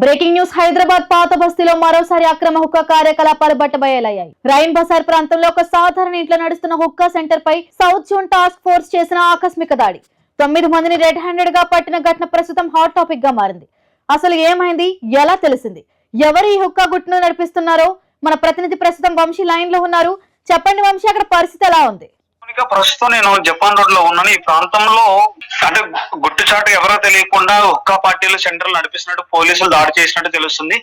Breaking news Hyderabad పాత బస్తీలో మరోసారి అక్రమ హుక్కా కార్యకలాపాలు బట్టబయలయ్యాయి. రైన్ బజార్ ప్రాంతంలో ఒక సాధారణ ఇంట్లో నడుస్తున్న హుక్కా సెంటర్ పై సౌత్ జోన్ టాస్క్ ఫోర్స్ చేసిన ఆకస్మిక దాడి. తొమ్మిది మందిని రెడ్ హ్యాండెడ్గా పట్టిన ఘటన ప్రస్తుతం హాట్ టాపిక్గా మారింది. అసలు ఏమైంది? ఎలా తెలిసింది? ఎవరు ఈ హుక్కా గుట్టును నడిపిస్తున్నారో? మన ప్రతినిధి ప్రస్తుతం వంశీ లైన్లో ఉన్నారు. చెప్పండి వంశీ అక్కడ పరిస్థితి ఎలా ఉంది? ఇక ప్రస్తుతం నేను జపాన్ రోడ్లో ఉన్నాను. ఈ ప్రాంతంలో అంటే గుట్టుచాటు ఎవరో తెలియకుండా ఒక్క పార్టీలు సెంటర్ నడిపిస్తున్నట్టు పోలీసులు దాడి చేసినట్టు తెలుస్తుంది.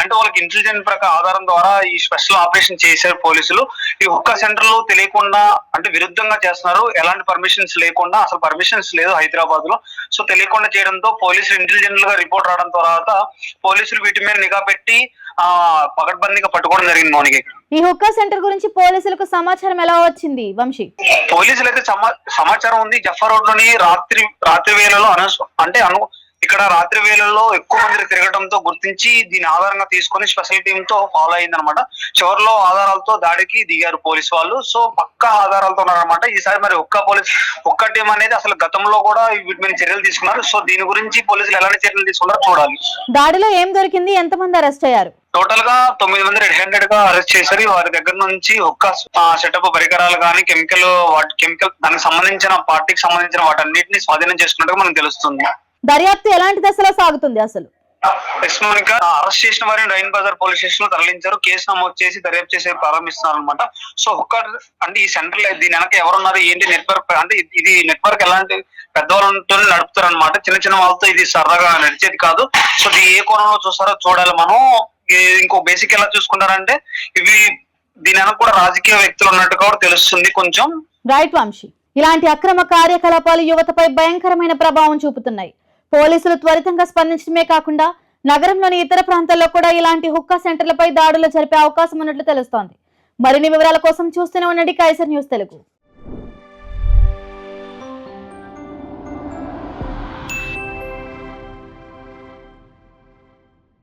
అంటే వాళ్ళకి ఇంటెలిజెన్స్ ప్రకారం ఆధారం ద్వారా ఈ స్పెషల్ ఆపరేషన్ చేశారు పోలీసులు. ఈ ఒక్క సెంటర్లో తెలియకుండా అంటే విరుద్ధంగా చేస్తున్నారు. ఎలాంటి పర్మిషన్స్ లేకుండా అసలు పర్మిషన్స్ లేదు హైదరాబాద్లో సో తెలియకుండా చేయడంతో పోలీసులు ఇంటెలిజెంట్గా రిపోర్ట్ రావడం తర్వాత పోలీసులు వీటి మీద నిఘా పెట్టి పకడ్బందీగా పట్టుకోవడం జరిగింది మౌనికి. ఈ హుక్కా సెంటర్ గురించి పోలీసులకు సమాచారం ఎలా వచ్చింది వంశీ? పోలీసులు అయితే సమా- సమాచారం ఉంది. జఫా రోడ్లోని రాత్రి రాత్రి వేళలో అనౌన్స్ అంటే అను ఇక్కడ రాత్రి వేళల్లో ఎక్కువ మంది తిరగడంతో గుర్తించి దీని ఆధారంగా తీసుకొని స్పెషల్ టీమ్తో ఫాలో అయిందనమాట. చివరిలో ఆధారాలతో దాడికి దిగారు పోలీస్ వాళ్ళు. సో పక్కా ఆధారాలతో ఉన్నారనమాట. ఈసారి మరి ఒక్క పోలీస్ ఒక్క టీం అనేది అసలు గతంలో కూడా వీటి మీద చర్యలు తీసుకున్నారు. సో దీని గురించి పోలీసులు ఎలాంటి చర్యలు తీసుకున్నారో చూడాలి. దాడిలో ఏం దొరికింది? ఎంతమంది అరెస్ట్ అయ్యారు? టోటల్గా తొమ్మిది మంది రెడ్ హ్యాండెడ్గా అరెస్ట్ చేశారు. వారి దగ్గర నుంచి ఒక్క సెటప్ పరికరాలు కానీ కెమికల్ వాటి కెమికల్ దానికి సంబంధించిన పార్టీకి సంబంధించిన వాటన్నిటిని స్వాధీనం చేసుకున్నట్టుగా మనకు తెలుస్తుంది. దర్యాప్తు ఎలాంటి దశలో సాగుతుంది అసలు? అరెస్ట్ చేసిన వారిని రైన్ బజార్ పోలీస్ స్టేషన్లో తరలించారు. కేసు నమోదు చేసి దర్యాప్తు చేసే ప్రారంభిస్తున్నారు అనమాట సో ఒక్క అంటే ఈ సెంటర్ దీని వెనక ఎవరున్నారు ఏంటి నెట్వర్క్ అంటే ఇది- నెట్వర్క్ ఎలాంటి పెద్దవాళ్ళతో నడుపుతారు అనమాట చిన్న చిన్న వాళ్ళతో ఇది సరదాగా నడిచేది కాదు. సో ఇది ఏ కోణంలో చూస్తారో చూడాలి మనం ఇంకో బేసిక్ ఎలా చూసుకుంటారంటే ఇవి దీని వెనక కూడా రాజకీయ వ్యక్తులు ఉన్నట్టుగా కూడా తెలుస్తుంది కొంచెం. రైట్ వంశీ ఇలాంటి అక్రమ కార్యకలాపాలు యువతపై భయంకరమైన ప్రభావం చూపుతున్నాయి. పోలీసులు త్వరితంగా స్పందించడమే కాకుండా నగరంలోని ఇతర ప్రాంతాల్లో కూడా ఇలాంటి హుక్కా సెంటర్లపై దాడులు జరిపే అవకాశం ఉన్నట్లు తెలుస్తోంది. మరిన్ని వివరాల కోసం చూస్తూనే ఉండండి కైసర్ న్యూస్ తెలుగు.